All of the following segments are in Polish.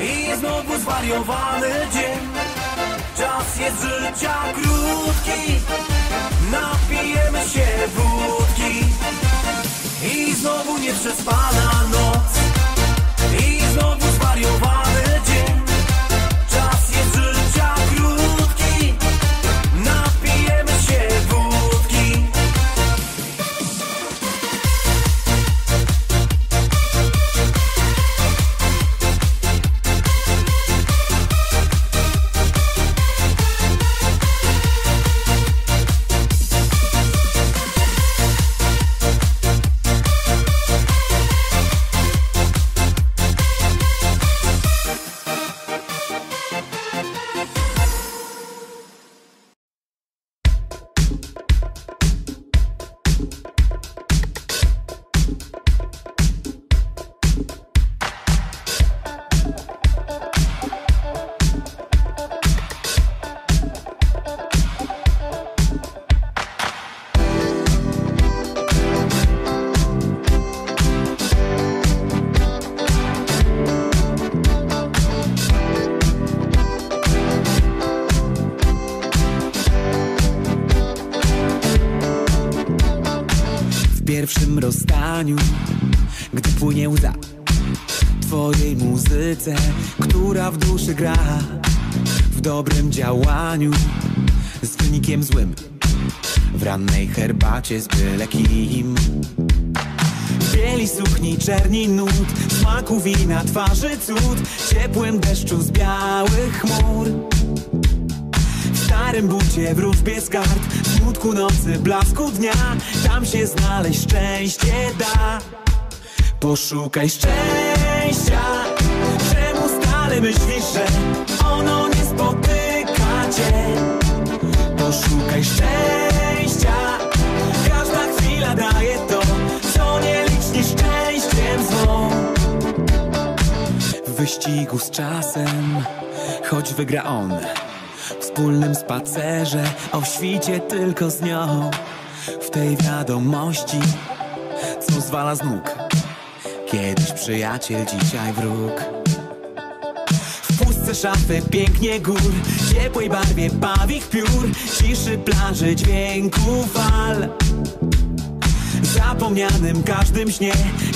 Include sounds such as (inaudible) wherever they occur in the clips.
I znowu zwariowany dzień. Czas jest życia krótki, napijemy się wódki. I znowu nieprzespana noc, i znowu zwariowany pierwszym rozstaniu, gdy płynie łza Twojej muzyce, która w duszy gra W dobrym działaniu, z wynikiem złym W rannej herbacie z byle kim. Bieli sukni czerni nut, smaku wina twarzy cud Ciepłym deszczu z białych chmur starym bucie, wróżbie z kart. Smutku nocy, blasku dnia Tam się znaleźć szczęście da. Poszukaj szczęścia Czemu stale myślisz, że ono nie spotyka cię? Poszukaj szczęścia Każda chwila daje to Co nieliczni szczęściem zwą W wyścigu z czasem Choć wygra on wspólnym spacerze o świcie tylko z nią. W tej wiadomości co zwala z nóg. Kiedyś przyjaciel, dzisiaj wróg. W pustce szafy, pięknie gór. Ciepłej barwie pawich piór. Ciszy plaży, dźwięku fal. Zapomnianym każdym śnie.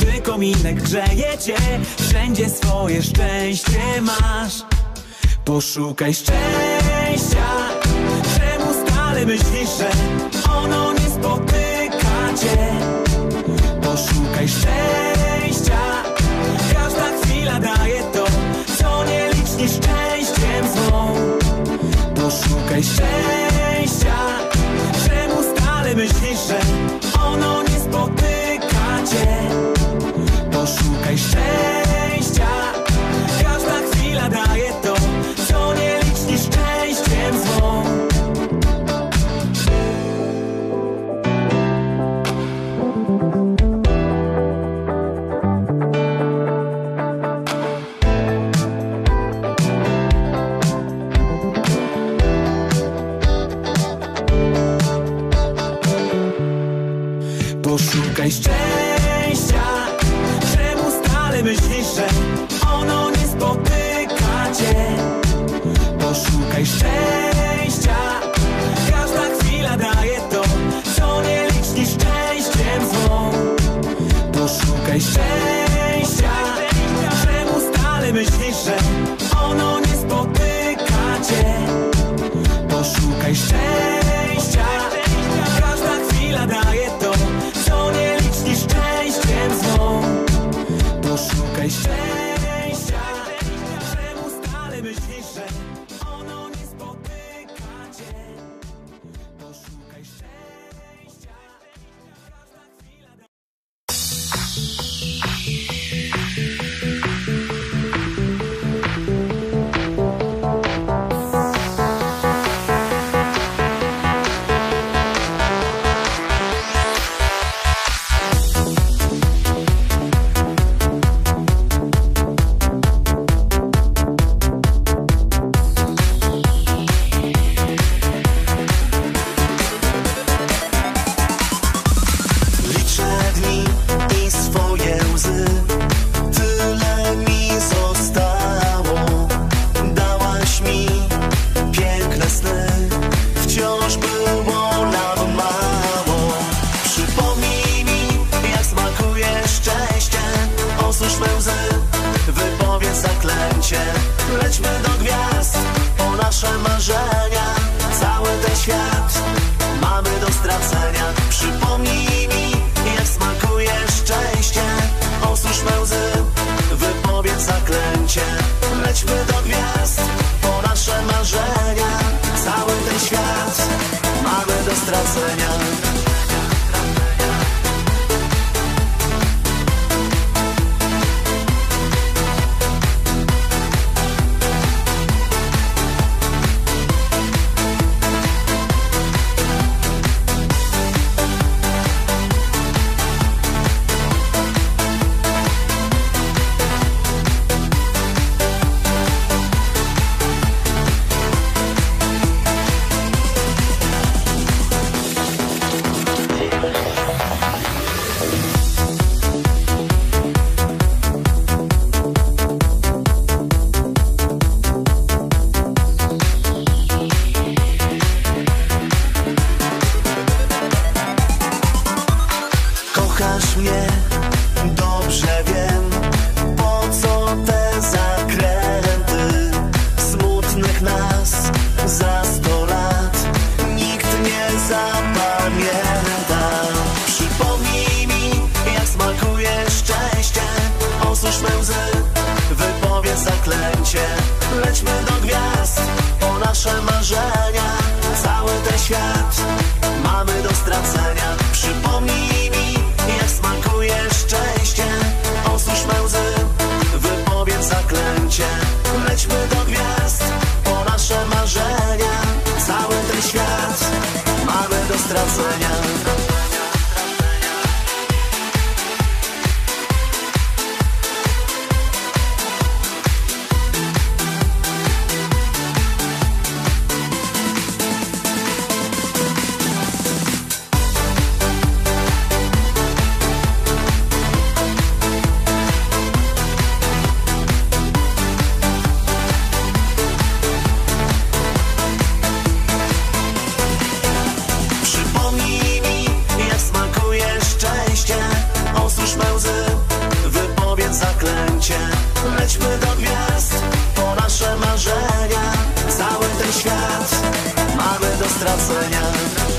Gdy kominek grzeje cię Wszędzie swoje szczęście masz. Poszukaj szczęścia Czemu stale myślisz, że ono nie spotyka cię? Poszukaj szczęścia Poszukaj Nikt nie zapamięta Przypomnij mi, jak smakuje szczęście. Osusz me łzy, wypowiedz zaklęcie. Lećmy do gwiazd po nasze marzenia. Cały ten świat mamy do stracenia I know. distrações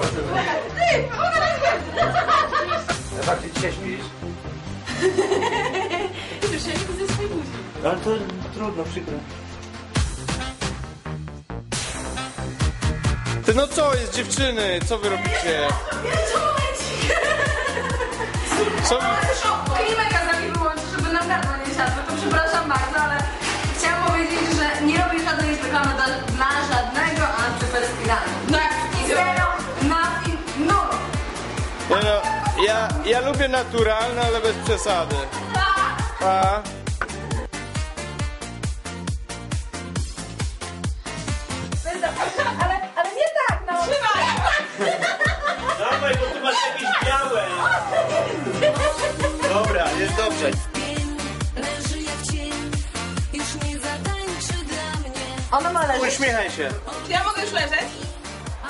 Ty! Ona nas będzie! Tak, ty dzisiaj śmisz? (laughs) Już ja nie widzę swojej buzi. Ale to trudno, przykro. Ty no co jest dziewczyny? Co wy robicie? Co wy... Klimek za mi wyłączyć, żeby na gardło nie siadło, to przepraszam bardzo, ale chciałam powiedzieć, że nie robię żadnej reklamy dla żadnego antyperspiranu. No Nie no, ja, ja lubię naturalne, ale bez przesady. Pa! Ale, ale nie tak, no. Trzymaj! Dawaj, bo tu masz jakieś białe. Dobra, jest dobrze. leży jak cień, już nie. Ona ma leżeć. Uśmiechaj się. Czy ja mogę już leżeć?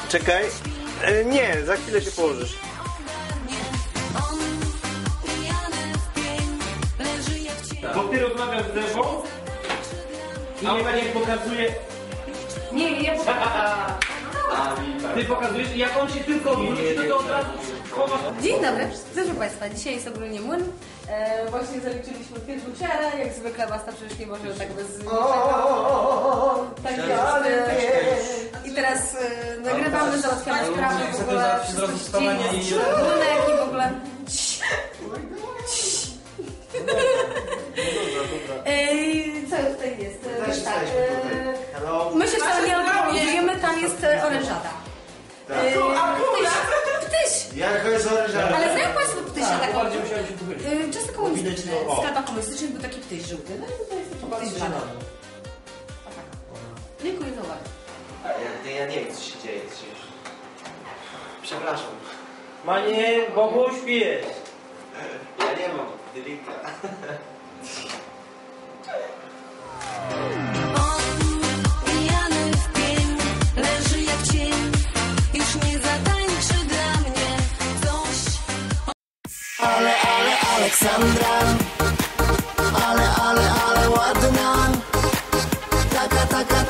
Czekaj. E, Nie, za chwilę się położysz. Ewą i ona nie pokazuje, Nie, nie, nie. ty pokazujesz i jak on się tylko odwróci, to, to od razu chowasz. Dzień dobry, proszę Państwa, dzisiaj jest ogólnie młyn. E, właśnie zaliczyliśmy pierwszą ciarę, jak zwykle Basta przecież nie może tak bez... Tak jest. E, I teraz e, nagrywamy, załatwiamy sprawy w ogóle, wszystko i w ogóle... co tutaj jest? E, tak, e, my się wcale nie alkoholizujemy, tam jest e, orężada. E, ptyś, ptyś! Jak jest orężada? Ale znają Państwo ptysia taką? Bardziej musiałem się wychylić. Y, Często komunistyczne, w sklepach komunistycznych był taki ptyś żółty. No i to jest taki ptyś tak. Dziękuję za uwagę. Ja, ja nie wiem, co się dzieje. Co się... Przepraszam. Manie, Bogu śpiesz. Ja nie mam drinka. (laughs) On pijany w pień leży jak cień Już nie zatańczy dla mnie coś Ale, ale, Aleksandra. Ale, ale, ale ładna. Taka, taka,